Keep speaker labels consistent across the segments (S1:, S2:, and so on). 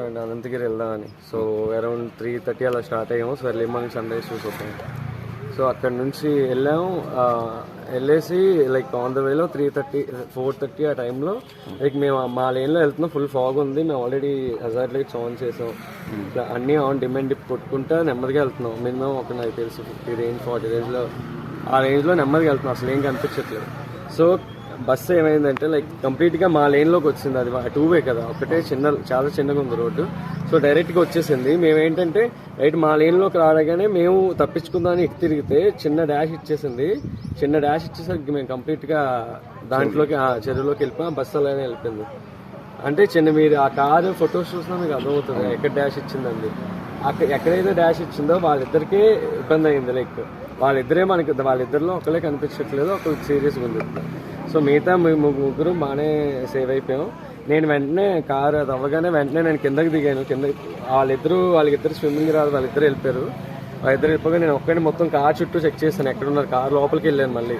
S1: And Ananthagiri వెళ్దామని. So around three thirty అలా start అయ్యాము. So early morning sunrise చూసి సో అక్కడ నుంచి వెళ్ళాము. వెళ్ళేసి లైక్ ఆన్ ద వేలో త్రీ థర్టీ ఫోర్ థర్టీ ఆ టైంలో లైక్ మేము మా లేన్లో వెళ్తున్నాం ఫుల్ ఫాగ్ ఉంది. మేము ఆల్రెడీ హజార్ లైట్స్ ఆన్ చేసాం. ఇట్లా అన్నీ ఆన్ డిమాండ్ కొట్టుకుంటా నెమ్మదిగా వెళ్తున్నాం. మినిమం ఒక నాకు తెలుసు ఫిఫ్టీ రేంజ్ ఫార్టీ రేంజ్లో ఆ రేంజ్లో నెమ్మదిగా వెళ్తున్నాం. అసలు ఏం కనిపించట్లేదు. సో బస్సు ఏమైందంటే లైక్ కంప్లీట్గా మా లేన్లోకి వచ్చింది. అది టూ వే కదా. ఒకటే చిన్న చాలా చిన్నగా ఉంది రోడ్డు. సో డైరెక్ట్గా వచ్చేసింది. మేము ఏంటంటే రైట్ మా లేన్లోకి రాడగానే మేము తప్పించుకుందామని ఎక్కి తిరిగితే చిన్న డాష్ ఇచ్చేసింది. చిన్న డాష్ ఇచ్చేసరికి మేము కంప్లీట్గా దాంట్లోకి ఆ చెరువులోకి వెళ్ళిపోయాం. బస్సు అలానే వెళ్ళిపోయింది. అంటే చిన్న మీరు ఆ కారు ఫొటోస్ చూసినా మీకు అర్థమవుతుంది. ఎక్కడ డాష్ ఇచ్చిందండి? అక్కడ ఎక్కడైతే డాష్ ఇచ్చిందో వాళ్ళిద్దరికీ ఇబ్బంది అయింది లైక్ వాళ్ళిద్దరే మనకి వాళ్ళిద్దరిలో ఒకళ్ళే కనిపించట్లేదు ఒకరికి సీరియస్గా ఉంది సో మిగతా ముగ్గురు బాగానే సేవ్ అయిపోయాం. నేను వెంటనే కారు అది అవ్వగానే వెంటనే నేను కిందకి దిగాను. కింద వాళ్ళిద్దరూ వాళ్ళిద్దరు స్విమ్మింగ్ రాదు వాళ్ళిద్దరు వెళ్ళిపోయారు. వాళ్ళిద్దరు వెళ్ళిపోగా నేను ఒక్కడిని మొత్తం కార్ చుట్టూ చెక్ చేశాను. ఎక్కడున్నారు? కార్ లోపలికి వెళ్ళాను మళ్ళీ.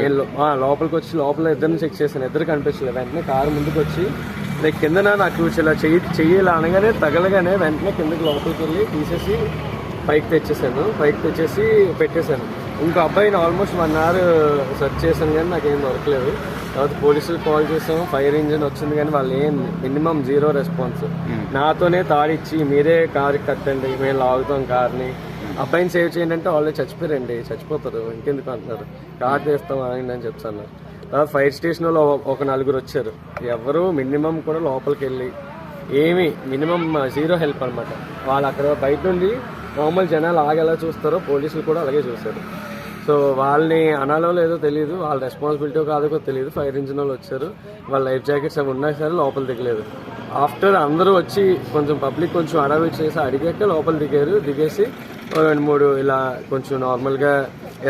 S1: నేను లోపలికి వచ్చి లోపల ఇద్దరిని చెక్ చేశాను. ఇద్దరు కనిపించలేదు. వెంటనే కారు ముందుకు వచ్చి లైక్ కిందన నాకు? ఇలా చెయ్యి చెయ్యి ఇలా అనగానే తగలగానే వెంటనే కిందకి లోపలికి వెళ్ళి తీసేసి పైకి తెచ్చేసాను. పైకి తెచ్చేసి పెట్టేశాను. ఇంకో అబ్బాయిని ఆల్మోస్ట్ వన్ అవర్ సెర్చ్ చేశాను కానీ నాకేం దొరకలేదు. తర్వాత పోలీసులకు కాల్ చేసాము ఫైర్ ఇంజిన్ వచ్చింది కానీ వాళ్ళు ఏం మినిమం జీరో రెస్పాన్స్. నాతోనే తాడిచ్చి మీరే కారు కట్టండి మేము లాగుతాం కార్ని. అబ్బాయిని సేవ్ చేయండి అంటే వాళ్ళే చచ్చిపోయారండి. చచ్చిపోతారు. ఇంకెందుకు అంటున్నారు? కార్ తీస్తాం ఆగండి అని చెప్తున్నారు తర్వాత ఫైర్ స్టేషన్లో ఒక నలుగురు వచ్చారు. ఎవరు మినిమం కూడా లోపలికి వెళ్ళి ఏమి మినిమం జీరో హెల్ప్ అనమాట వాళ్ళు అక్కడ బయట నుండి మామూలు జనాలు ఆగేలా చూస్తారో పోలీసులు కూడా అలాగే చూస్తారు. సో వాళ్ళని అనాలో లేదో తెలియదు వాళ్ళ రెస్పాన్సిబిలిటీ కాదో తెలియదు ఫైర్ ఇంజిన్ వాళ్ళు వచ్చారు వాళ్ళ లైఫ్ జాకెట్స్ అవి ఉన్నా సరే లోపల దిగలేదు. ఆఫ్టర్ అందరూ వచ్చి కొంచెం పబ్లిక్ కొంచెం అడవి చేసి అడిగాక లోపల దిగారు దిగేసి రెండు మూడు ఇలా కొంచెం నార్మల్గా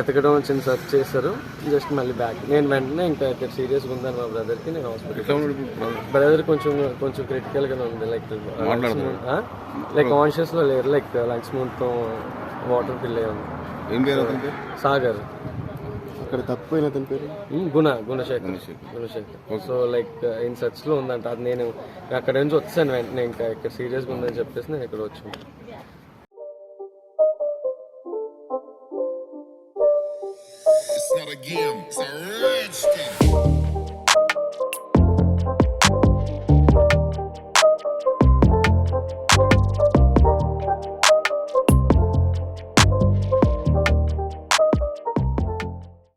S1: ఎతకడం చిన్న సెర్చ్ చేశారు. జస్ట్ మళ్ళీ బ్యాక్ నేను వెంటనే ఇంకా ఇక్కడ సీరియస్గా ఉందని మా బ్రదర్కి నేను హాస్పిటల్ బ్రదర్ కొంచెం కొంచెం క్రిటికల్ గానే ఉంది లైక్ లైక్ కాన్షియస్లో లేరు లైక్ లంగ్స్ మొత్తం వాటర్ ఫిల్ అయ్యి ఉంది.
S2: ఏం పేరు అతనికి
S1: సాగర్.
S2: అక్కడ తప్పిపోయిన అతని పేరు?
S1: Guna Gunashekar. Gunashekar. So like in సర్చ్లో ఉందంట. అది నేను అక్కడ నుంచి వచ్చాను వెంటనే ఇంకా. ఇక్కడ సీరియస్గా ఉందని చెప్పేసి నేను ఇక్కడ వచ్చాను.
S3: again. It's a redskin.